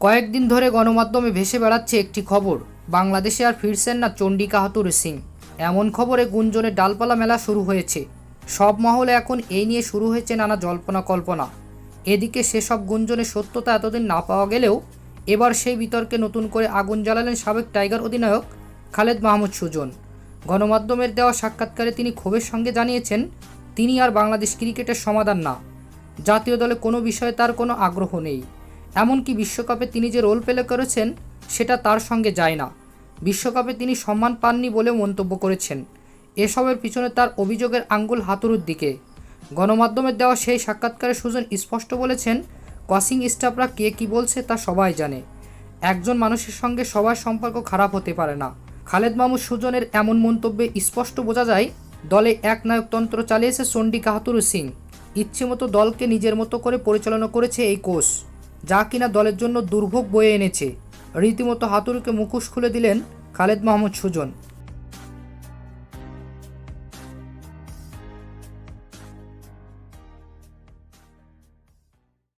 কয়েকদিন ধরে গণমাধ্যমে ভেসে বেড়াচ্ছে একটি খবর। বাংলাদেশে আর ফিরছেন না চণ্ডিকা হাতুর সিং। এমন খবরে গুঞ্জনের ডালপালা মেলা শুরু হয়েছে। সব মহলে এখন এই নিয়ে শুরু হয়েছে নানা জল্পনা কল্পনা। এদিকে সেসব গুঞ্জনের সত্যতা এতদিন না পাওয়া গেলেও এবার সেই বিতর্কে নতুন করে আগুন জ্বালালেন সাবেক টাইগার অধিনায়ক খালেদ মাহমুদ সুজন। গণমাধ্যমের দেওয়া সাক্ষাৎকারে তিনি ক্ষোভের সঙ্গে জানিয়েছেন, তিনি আর বাংলাদেশ ক্রিকেটের সমাধান না। জাতীয় দলে কোনো বিষয়ে তার কোনো আগ্রহ নেই। এমনকি বিশ্বকাপে তিনি যে রোল প্লে করেছেন, সেটা তার সঙ্গে যায় না। বিশ্বকাপে তিনি সম্মান পাননি বলেও মন্তব্য করেছেন। এসবের পিছনে তার অভিযোগের আঙ্গুল হাতুড়ুর দিকে। গণমাধ্যমের দেওয়া সেই সাক্ষাৎকারে সুজন স্পষ্ট বলেছেন কোচিং স্টাফরা কে কী বলছে তা সবাই জানে। একজন মানুষের সঙ্গে সবার সম্পর্ক খারাপ হতে পারে না। খালেদ মাহমুদ সুজনের এমন মন্তব্যে স্পষ্ট বোঝা যায়, দলে এক নায়কতন্ত্র চালিয়েছে চণ্ডিকা হাতুরু সিং। ইচ্ছে মতো দলকে নিজের মতো করে পরিচালনা করেছে এই কোচ। যা কিনা দলের জন্য দুর্ভোগ বয়ে এনেছে। রীতিমতো হাতুরুকে মুখোশ খুলে দিলেন খালেদ মাহমুদ সুজন।